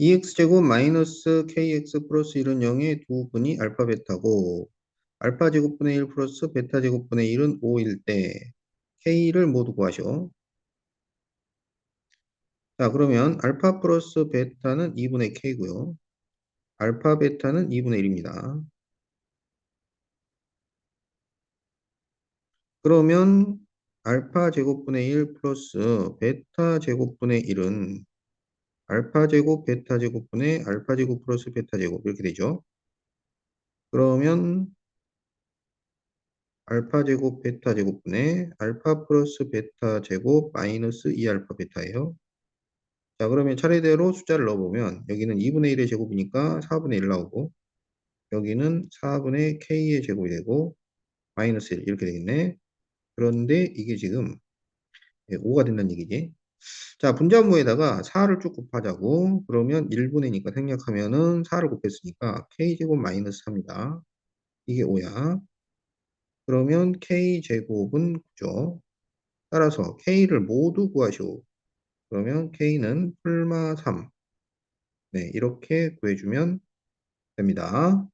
2x제곱 마이너스 kx 플러스 1은 0의 두 분이 알파 베타고 알파 제곱분의 1 플러스 베타 제곱분의 1은 5일 때 k를 모두 구하셔. 자 그러면 알파 플러스 베타는 2분의 k고요. 알파 베타는 2분의 1입니다. 그러면 알파 제곱분의 1 플러스 베타 제곱분의 1은 알파 제곱 베타 제곱분의 알파 제곱 플러스 베타 제곱 이렇게 되죠. 그러면 알파 제곱 베타 제곱분의 알파 플러스 베타 제곱 마이너스 2알파 베타예요. 자 그러면 차례대로 숫자를 넣어보면 여기는 2분의 1의 제곱이니까 4분의 1 나오고 여기는 4분의 k의 제곱이 되고 마이너스 1 이렇게 되겠네. 그런데 이게 지금 5가 된다는 얘기지. 자, 분자분모에다가 4를 쭉 곱하자고. 그러면 1분의니까 생략하면은 4를 곱했으니까 k제곱 마이너스 4입니다. 이게 5야. 그러면 k제곱은 9죠. 따라서 k를 모두 구하시오. 그러면 k는 풀마 3. 네, 이렇게 구해주면 됩니다.